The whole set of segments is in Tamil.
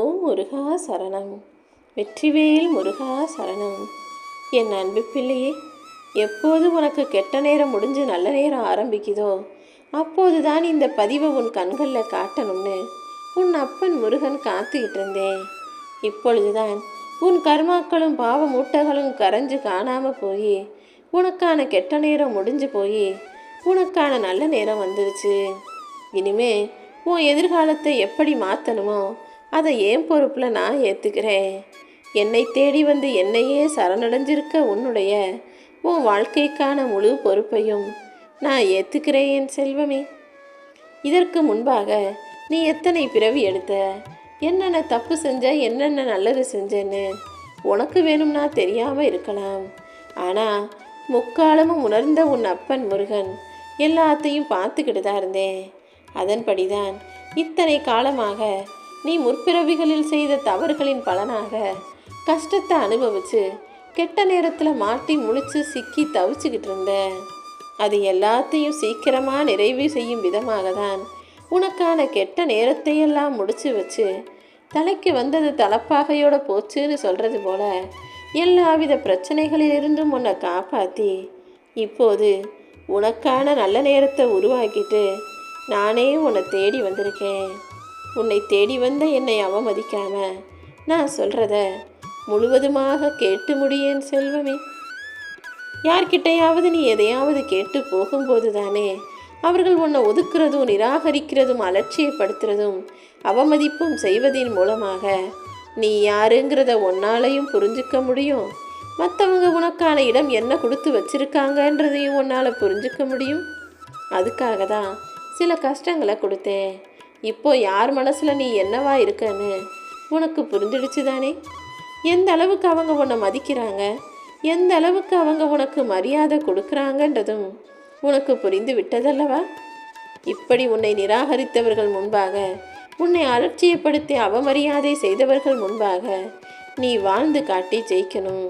ஓம் முருகா சரணம். வெற்றிவேல் முருகா சரணம். என் அன்பு பிள்ளையே எப்போது உனக்கு கெட்ட நேரம் முடிஞ்சு நல்ல நேரம் ஆரம்பிக்குதோ அப்போது தான் இந்த பதிவை உன் கண்களில் காட்டணும்னு உன் அப்பன் முருகன் காத்துக்கிட்டு இருந்தேன். இப்பொழுதுதான் உன் கர்மாக்களும் பாவ மூட்டைகளும் கரைஞ்சு காணாமல் போய் உனக்கான கெட்ட நேரம் முடிஞ்சு போய் உனக்கான நல்ல நேரம் வந்துருச்சு. இனிமே உன் எதிர்காலத்தை எப்படி மாற்றணுமோ அதை ஏன் பொறுப்பில் நான் ஏற்றுக்கிறேன் என்னை தேடி வந்து என்னையே சரணடைஞ்சிருக்க உன்னுடைய உன் வாழ்க்கைக்கான முழு பொறுப்பையும் நான் ஏற்றுக்கிறேன் என் செல்வமே. இதற்கு முன்பாக நீ எத்தனை பிறவி எடுத்த? என்னென்ன தப்பு செஞ்ச? என்னென்ன நல்லது செஞ்சேன்னு உனக்கு வேணும்னா தெரியாமல் இருக்கலாம். ஆனால் முக்காலமும் உணர்ந்த உன் அப்பன் முருகன் எல்லாத்தையும் பார்த்துக்கிட்டு தான் இருந்தேன். அதன்படிதான் இத்தனை காலமாக நீ முற்பிறவிகளில் செய்த தவறுகளின் பலனாக கஷ்டத்தை அனுபவிச்சு கெட்ட நேரத்தில் மாட்டி முழிச்சு சிக்கி தவிச்சுக்கிட்டு இருந்த. அது எல்லாத்தையும் சீக்கிரமாக நிறைவு செய்யும் விதமாக தான் உனக்கான கெட்ட நேரத்தையெல்லாம் முடிச்சு வச்சு தலைக்கு வந்தது தலப்பாகையோட போச்சுன்னு சொல்கிறது போல எல்லாவித பிரச்சனைகளிலிருந்தும் உன்னை காப்பாற்றி இப்போது உனக்கான நல்ல நேரத்தை உருவாக்கிட்டு நானே உன்னை தேடி வந்திருக்கேன். உன்னை தேடி வந்த என்னை அவமதிக்காம. நான் சொல்கிறத முழுவதுமாக கேட்டு முடியேன் செல்வமே. யார்கிட்டையாவது நீ எதையாவது கேட்டு போகும்போது தானே அவர்கள் உன்னை ஒதுக்குறதும் நிராகரிக்கிறதும் அலட்சியப்படுத்துறதும் அவமதிப்பும் செய்வதின் மூலமாக நீ யாருங்கிறத உன்னாலையும் புரிஞ்சுக்க முடியும். மற்றவங்க உனக்கான இடம் என்ன கொடுத்து வச்சிருக்காங்கன்றதையும் உன்னால் புரிஞ்சுக்க முடியும். அதுக்காக தான் சில கஷ்டங்களை கொடுத்தேன். இப்போ யார் மனசில் நீ என்னவா இருக்கன்னு உனக்கு புரிஞ்சிடுச்சு தானே எந்த அளவுக்கு அவங்க உன்னை மதிக்கிறாங்க? எந்த அளவுக்கு அவங்க உனக்கு மரியாதை கொடுக்குறாங்கன்றதும் உனக்கு புரிந்து விட்டதல்லவா? இப்படி உன்னை நிராகரித்தவர்கள் முன்பாக உன்னை அலட்சியப்படுத்தி அவமரியாதை செய்தவர்கள் முன்பாக நீ வாழ்ந்து காட்டி ஜெயிக்கணும்.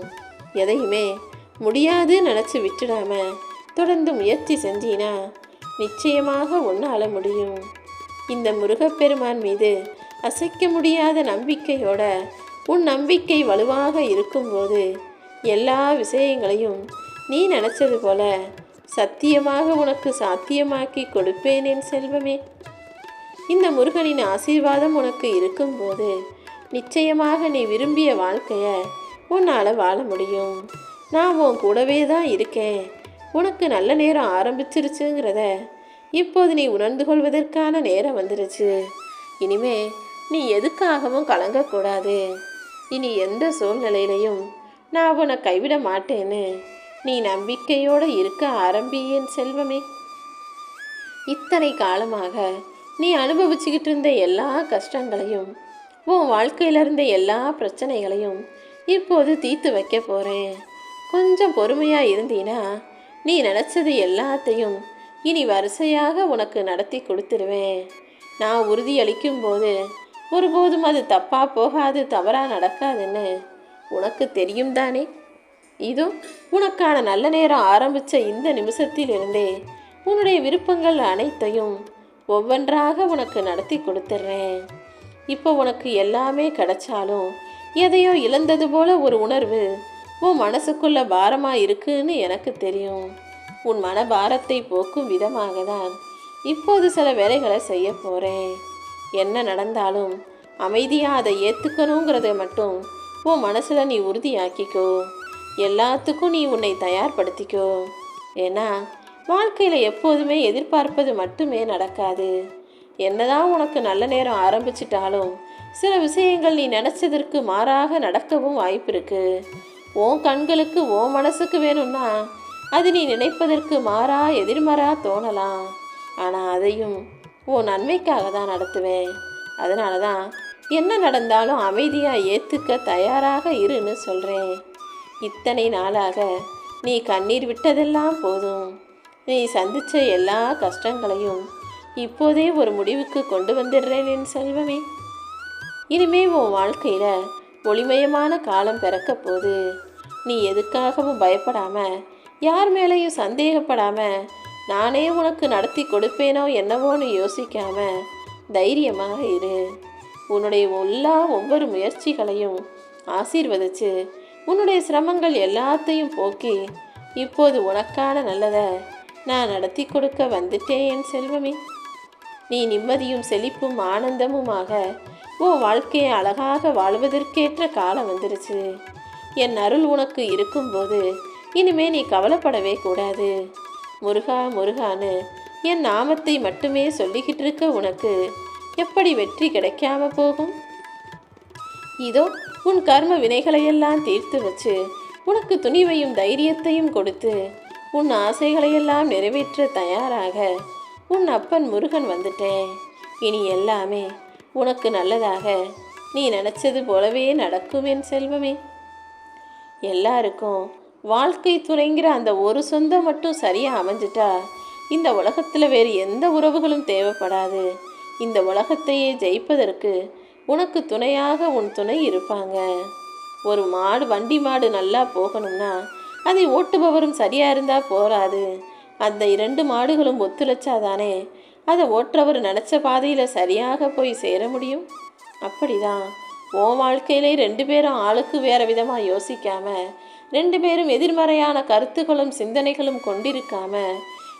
எதையுமே முடியாது நினச்சி விட்டுடாம தொடர்ந்து முயற்சி செஞ்சினா நிச்சயமாக உன்னால முடியும். இந்த முருகப்பெருமான் மீது அசைக்க முடியாத நம்பிக்கையோட உன் நம்பிக்கை வலுவாக இருக்கும்போது எல்லா விஷயங்களையும் நீ நினச்சது போல சத்தியமாக உனக்கு சாத்தியமாக்கி கொடுப்பேன் என் செல்வமே. இந்த முருகனின் ஆசீர்வாதம் உனக்கு இருக்கும்போது நிச்சயமாக நீ விரும்பிய வாழ்க்கையை உன்னால் வாழ முடியும். நான் உன் கூடவே தான் இருக்கேன். உனக்கு நல்ல நேரம் ஆரம்பிச்சிருச்சுங்கிறத இப்போது நீ உணர்ந்து கொள்வதற்கான நேரம் வந்துருச்சு. இனிமே நீ எதுக்காகவும் கலங்கக்கூடாது. இனி எந்த சூழ்நிலையிலையும் நான் உன்னை கைவிட மாட்டேன்னு நீ நம்பிக்கையோடு இருக்க ஆரம்பியேன் செல்வமே. இத்தனை காலமாக நீ அனுபவிச்சுக்கிட்டு இருந்த எல்லா கஷ்டங்களையும் உன் வாழ்க்கையில இருந்த எல்லா பிரச்சனைகளையும் இப்போது தீர்த்து வைக்க போகிறேன் கொஞ்சம் பொறுமையாக இருந்தீனா நீ நினச்சது எல்லாத்தையும் இனி வரிசையாக உனக்கு நடத்தி கொடுத்துருவேன். நான் உறுதியளிக்கும் போது ஒருபோதும் அது தப்பாக போகாது தவறாக நடக்காதுன்னு உனக்கு தெரியும் தானே? இதோ உனக்கான நல்ல நேரம் ஆரம்பித்த இந்த நிமிஷத்திலிருந்தே உன்னுடைய விருப்பங்கள் அனைத்தையும் ஒவ்வொன்றாக உனக்கு நடத்தி கொடுத்துட்றேன் இப்போ உனக்கு எல்லாமே கிடைச்சாலும் எதையோ இழந்தது போல ஒரு உணர்வு உன் மனசுக்குள்ள பாரமாக இருக்குன்னு எனக்கு தெரியும். உன் மனபாரத்தை போக்கும் விதமாக தான் இப்போது சில வேலைகளை செய்ய போகிறேன் என்ன நடந்தாலும் அமைதியாக அதை ஏற்றுக்கணுங்கிறத மட்டும் உன் மனசில் நீ உறுதியாக்கிக்கோ. எல்லாத்துக்கும் நீ உன்னை தயார்படுத்திக்கோ. ஏன்னா வாழ்க்கையில் எப்போதுமே எதிர்பார்ப்பது மட்டுமே நடக்காது. என்னதான் உனக்கு நல்ல நேரம் ஆரம்பிச்சிட்டாலும் சில விஷயங்கள் நீ நினச்சதற்கு மாறாக நடக்கவும் வாய்ப்பு இருக்குது உன் கண்களுக்கு உன் மனசுக்கு வேணும்னா அது நீ நினைப்பதற்கு மாறா எதிர்மறா தோணலாம். ஆனால் அதையும் உன் நன்மைக்காக தான் நடத்துவேன். அதனால தான் என்ன நடந்தாலும் அமைதியாக ஏற்றுக்க தயாராக இருன்னு சொல்கிறேன் இத்தனை நாளாக நீ கண்ணீர் விட்டதெல்லாம் போதும். நீ சந்தித்த எல்லா கஷ்டங்களையும் இப்போதே ஒரு முடிவுக்கு கொண்டு வந்துடுறேன் என் செல்வமே. இனிமே உன் வாழ்க்கையில் ஒளிமயமான காலம் பிறக்க போது நீ எதுக்காகவும் பயப்படாமல் யார் மேலேயும் சந்தேகப்படாம நானே உனக்கு நடத்தி கொடுப்பேனோ என்னவோன்னு யோசிக்காம தைரியமாக இரு. உன்னுடைய எல்லா ஒவ்வொரு முயற்சிகளையும் ஆசீர்வதிச்சு உன்னுடைய சிரமங்கள் எல்லாத்தையும் போக்கி இப்போது உனக்கான நல்லதை நான் நடத்தி கொடுக்க வந்துட்டேன் என் செல்வமே. நீ நிம்மதியும் செழிப்பும் ஆனந்தமுமாக உன் வாழ்க்கையை அழகாக வாழ்வதற்கேற்ற காலம் வந்துருச்சு. என் அருள் உனக்கு இருக்கும்போது இனிமே நீ கவலைப்படவே கூடாது. முருகா முருகான்னு என் நாமத்தை மட்டுமே சொல்லிக்கிட்டு இருக்க உனக்கு எப்படி வெற்றி கிடைக்காம போகும்? இதோ உன் கர்ம வினைகளையெல்லாம் தீர்த்து வச்சு உனக்கு துணிவையும் தைரியத்தையும் கொடுத்து உன் ஆசைகளையெல்லாம் நிறைவேற்ற தயாராக உன் அப்பன் முருகன் வந்துட்டேன். இனி எல்லாமே உனக்கு நல்லதாக நீ நினச்சது போலவே நடக்கும் என் செல்வமே. எல்லாருக்கும் வாழ்க்கை துணைங்கிற அந்த ஒரு சொந்தம் மட்டும் சரியாக அமைஞ்சிட்டா இந்த உலகத்தில் வேறு எந்த உறவுகளும் தேவைப்படாது. இந்த உலகத்தையே ஜெயிப்பதற்கு உனக்கு துணையாக உன் துணை இருப்பாங்க. ஒரு மாடு வண்டி மாடு நல்லா போகணும்னா அதை ஓட்டுபவரும் சரியாக இருந்தால் போராது. அந்த இரண்டு மாடுகளும் ஒத்துழைச்சாதானே அதை ஓட்டுறவர் நினச்ச பாதையில் சரியாக போய் சேர முடியும்? அப்படிதான். உன் வாழ்க்கையிலே ரெண்டு பேரும் ஆளுக்கு வேறு விதமாக யோசிக்காமல் ரெண்டு பேரும் எதிர்மறையான கருத்துக்களும் சிந்தனைகளும் கொண்டிருக்காம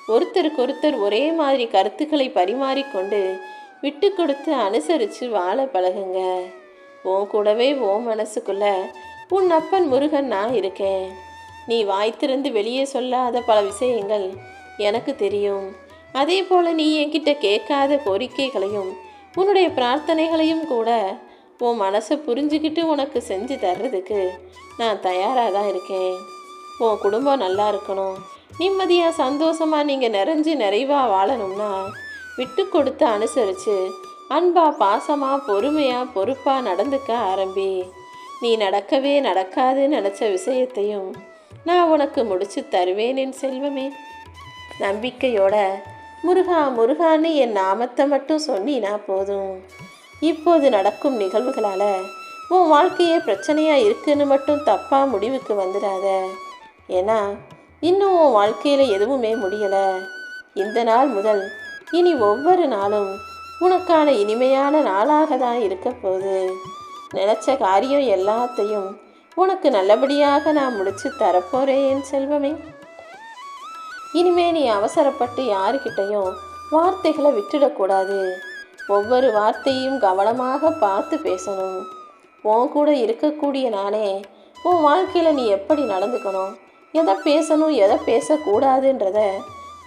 ஒருத்தருக்கு ஒருத்தர் ஒரே மாதிரி கருத்துக்களை பரிமாறிக்கொண்டு விட்டு கொடுத்து அனுசரித்து வாழ பழகுங்க. உன் கூடவே உன் மனசுக்குள்ள உன் அப்பன் முருகன் நான் இருக்கேன். நீ வாய்த்திருந்து வெளியே சொல்லாத பல விஷயங்கள் எனக்கு தெரியும். அதே போல் நீ என்கிட்ட கேட்காத கோரிக்கைகளையும் உன்னுடைய பிரார்த்தனைகளையும் கூட உன் மனசை புரிஞ்சுக்கிட்டு உனக்கு செஞ்சு தர்றதுக்கு நான் தயாராக தான் இருக்கேன். உன் குடும்பம் நல்லா இருக்கணும். நிம்மதியாக சந்தோஷமாக நீங்கள் நிறைஞ்சு நிறைவாக வாழணும்னா விட்டு கொடுத்து அனுசரித்து அன்பா பாசமாக பொறுமையாக பொறுப்பாக நடந்துக்க ஆரம்பி. நீ நடக்கவே நடக்காதுன்னு நினச்ச விஷயத்தையும் நான் உனக்கு முடிச்சு தருவேன் என் செல்வமே. நம்பிக்கையோட முருகா முருகான்னு என் நாமத்தை மட்டும் சொன்னினா போதும். இப்போது நடக்கும் நிகழ்வுகளால் உன் வாழ்க்கையே பிரச்சனையாக இருக்குன்னு மட்டும் தப்பாக முடிவுக்கு வந்துடாத. ஏன்னா இன்னும் உன் வாழ்க்கையில் எதுவுமே முடியலை. இந்த நாள் முதல் இனி ஒவ்வொரு நாளும் உனக்கான இனிமையான நாளாக தான் இருக்க போகுது. நினச்ச காரியம் எல்லாத்தையும் உனக்கு நல்லபடியாக நான் முடிச்சு தரப்போறேன் என் செல்வமே. இனிமே நீ அவசரப்பட்டு யாருக்கிட்டையும் வார்த்தைகளை விட்டுடக்கூடாது. ஒவ்வொரு வார்த்தையும் கவனமாக பார்த்து பேசணும். உன் கூட இருக்கக்கூடிய நானே உன் வாழ்க்கையில் நீ எப்படி நடந்துக்கணும்? எதை பேசணும் எதை பேசக்கூடாதுன்றத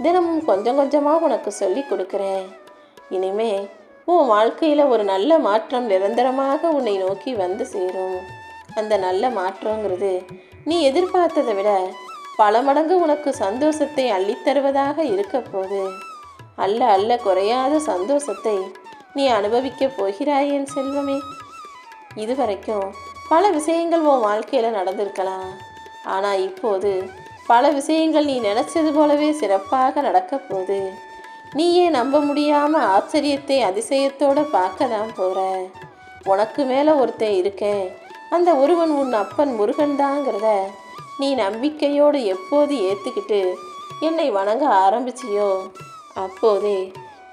தினமும் கொஞ்சம் கொஞ்சமாக உனக்கு சொல்லி கொடுக்குறேன். இனிமே உன் வாழ்க்கையில் ஒரு நல்ல மாற்றம் நிரந்தரமாக உன்னை நோக்கி வந்து சேரும். அந்த நல்ல மாற்றங்கிறது நீ எதிர்பார்த்ததை விட பல மடங்கு உனக்கு சந்தோஷத்தை அள்ளித்தருவதாக இருக்க போது அல்ல அல்ல குறையாத சந்தோஷத்தை நீ அனுபவிக்கப் போகிறாய் என் செல்வமே. இதுவரைக்கும் பல விஷயங்கள் உன் வாழ்க்கையில் நடந்திருக்கலாம். ஆனால் இப்போது பல விஷயங்கள் நீ நினச்சது போலவே சிறப்பாக நடக்கப் போகுது. நீயே நம்ப முடியாமல் ஆச்சரியத்தை அதிசயத்தோடு பார்க்க தான் போகிற உனக்கு மேலே ஒருத்தன் இருக்கேன். அந்த ஒருவன் உன் அப்பன் முருகன் தாங்கிறத நீ நம்பிக்கையோடு எப்போது ஏற்றுக்கிட்டு என்னை வணங்க ஆரம்பிச்சியோ? அப்போதே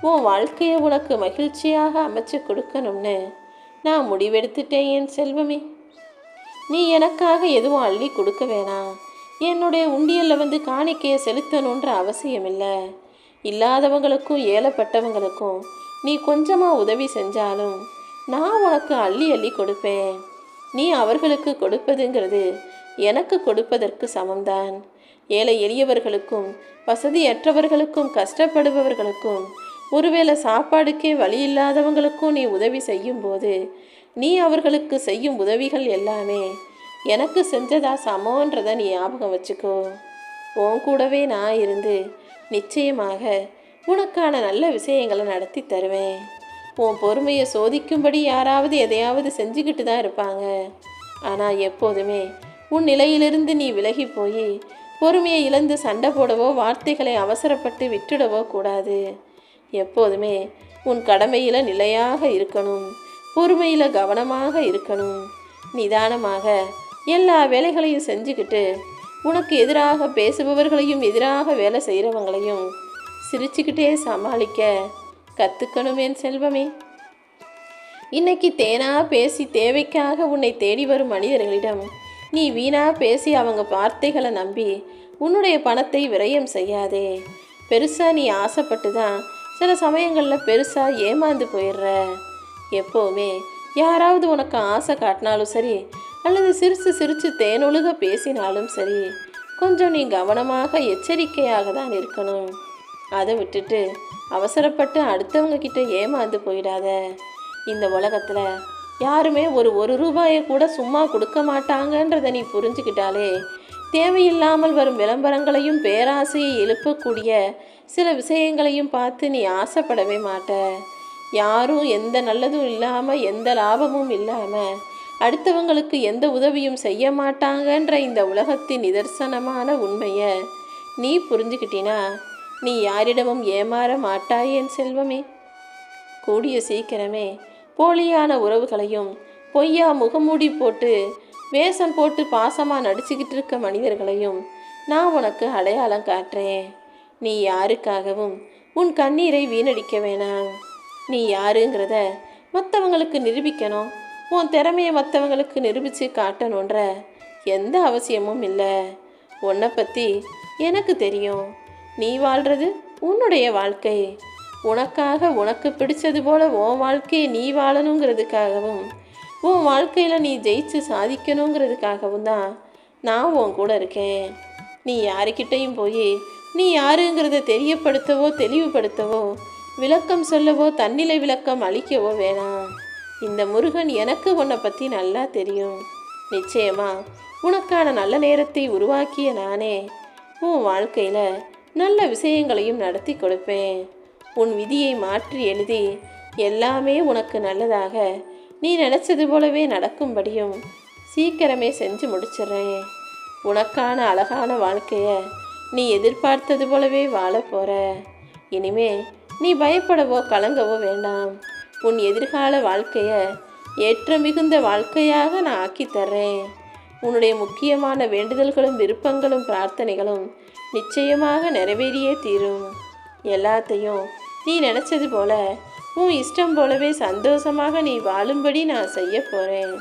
உன் வாழ்க்கையை உனக்கு மகிழ்ச்சியாக அமைச்சு கொடுக்கணும்னு நான் முடிவெடுத்துட்டேன் என் செல்வமே. நீ எனக்காக எதுவும் அள்ளி கொடுக்க வேணாம். என்னுடைய உண்டியலில் வந்து காணிக்கையை செலுத்தணுன்ற அவசியம் இல்லை இல்லாதவங்களுக்கும் ஏழப்பட்டவங்களுக்கும் நீ கொஞ்சமாக உதவி செஞ்சாலும் நான் உனக்கு அள்ளி அள்ளி கொடுப்பேன். நீ அவர்களுக்கு கொடுப்பதுங்கிறது எனக்கு கொடுப்பதற்கு சமம்தான். ஏழை எளியவர்களுக்கும் வசதியற்றவர்களுக்கும் கஷ்டப்படுபவர்களுக்கும் ஒருவேளை சாப்பாடுக்கே வழி இல்லாதவங்களுக்கும் நீ உதவி செய்யும்போது நீ அவர்களுக்கு செய்யும் உதவிகள் எல்லாமே எனக்கு செஞ்சதா சமோன்றதை நீ ஞாபகம் வச்சுக்கோ. உன் கூடவே நான் இருந்து நிச்சயமாக உனக்கான நல்ல விஷயங்களை நடத்தி தருவேன். உன் பொறுமையை சோதிக்கும்படி யாராவது எதையாவது செஞ்சுக்கிட்டு தான் இருப்பாங்க. ஆனால் எப்போதுமே உன் நிலையிலிருந்து நீ விலகி போய் பொறுமையை இழந்து சண்டை போடவோ வார்த்தைகளை அவசரப்பட்டு விட்டுடவோ கூடாது. எப்போதுமே உன் கடமையில் நிலையாக இருக்கணும் பொறுமையில் கவனமாக இருக்கணும். நிதானமாக எல்லா வேலைகளையும் செஞ்சுக்கிட்டு உனக்கு எதிராக பேசுபவர்களையும் எதிராக வேலை செய்கிறவங்களையும் சிரிச்சுக்கிட்டே சமாளிக்க கற்றுக்கணுமே செல்வமே. இன்னைக்கு தேனா பேசி தேவைக்காக உன்னை தேடி வரும் மனிதர்களிடம் நீ வீணா பேசி அவங்க வார்த்தைகளை நம்பி உன்னுடைய பணத்தை விரயம் செய்யாதே. பெருசாக நீ ஆசைப்பட்டு தான் சில சமயங்களில் பெருசாக ஏமாந்து போயிடுற. எப்போவுமே யாராவது உனக்கு ஆசை காட்டினாலும் சரி அல்லது சிரித்து சிரித்து தேனொழுக பேசினாலும் சரி கொஞ்சம் நீ கவனமாக எச்சரிக்கையாக தான் இருக்கணும். அதை விட்டுட்டு அவசரப்பட்டு அடுத்தவங்க கிட்ட ஏமாந்து போயிடாத. இந்த உலகத்தில் யாருமே ஒரு ஒரு ரூபாயை கூட சும்மா கொடுக்க மாட்டாங்கன்றதை நீ புரிஞ்சுக்கிட்டாலே தேவையில்லாமல் வரும் விளம்பரங்களையும் பேராசையை எழுப்பக்கூடிய சில விஷயங்களையும் பார்த்து நீ ஆசைப்படவே மாட்ட. யாரும் எந்த நல்லதும் இல்லாமல் எந்த லாபமும் இல்லாமல் அடுத்தவங்களுக்கு எந்த உதவியும் செய்ய மாட்டாங்கன்ற இந்த உலகத்தின் நிதர்சனமான உண்மையை நீ புரிஞ்சுக்கிட்டினா நீ யாரிடமும் ஏமாற மாட்டாய் என் செல்வமே. கூடிய சீக்கிரமே போலியான உறவுகளையும் பொய்யா முகமூடி போட்டு வேஷம் போட்டு பாசமாக நடிச்சுக்கிட்டு இருக்க மனிதர்களையும் நான் உனக்கு அடையாளம் காட்டுறேன். நீ யாருக்காகவும் உன் கண்ணீரை வீணடிக்க வேணாம். நீ யாருங்கிறத மற்றவங்களுக்கு நிரூபிக்கணும். உன் திறமையை மற்றவங்களுக்கு நிரூபித்து காட்டணுன்ற எந்த அவசியமும் இல்லை. உன்னை பற்றி எனக்கு தெரியும். நீ வாழ்கிறது உன்னுடைய வாழ்க்கை. உனக்காக உனக்கு பிடிச்சது போல உன் வாழ்க்கையை நீ வாழணுங்கிறதுக்காகவும் உன் வாழ்க்கையில் நீ ஜெயிச்சு சாதிக்கணுங்கிறதுக்காகவும் தான் நான் உன் கூட இருக்கேன். நீ யாருக்கிட்டையும் போய் நீ யாருங்கிறத தெரியப்படுத்தவோ தெளிவுபடுத்தவோ விளக்கம் சொல்லவோ தன்னிலை விளக்கம் அளிக்கவோ வேணாம். இந்த முருகன் எனக்கு உன்னை பற்றி நல்லா தெரியும். நிச்சயமா உனக்கான நல்ல நேரத்தை உருவாக்கிய நானே உன் வாழ்க்கையில் நல்ல விஷயங்களையும் நடத்தி கொடுப்பேன். உன் விதியை மாற்றி எழுதி எல்லாமே உனக்கு நல்லதாக நீ நினச்சது போலவே நடக்கும்படியும் சீக்கிரமே செஞ்சு முடிச்சிடுறேன் உனக்கான அழகான வாழ்க்கையை நீ எதிர்பார்த்தது போலவே வாழ போகிற இனிமே நீ பயப்படவோ கலங்கவோ வேண்டாம். உன் எதிர்கால வாழ்க்கையை ஏற்ற மிகுந்த வாழ்க்கையாக நான் ஆக்கித்தர்றேன் உன்னுடைய முக்கியமான வேண்டுதல்களும் விருப்பங்களும் பிரார்த்தனைகளும் நிச்சயமாக நிறைவேறியே தீரும். எல்லாத்தையும் நீ நினச்சது போல உன் இஷ்டம் போலவே சந்தோஷமாக நீ வாழும்படி நான் செய்ய போகிறேன்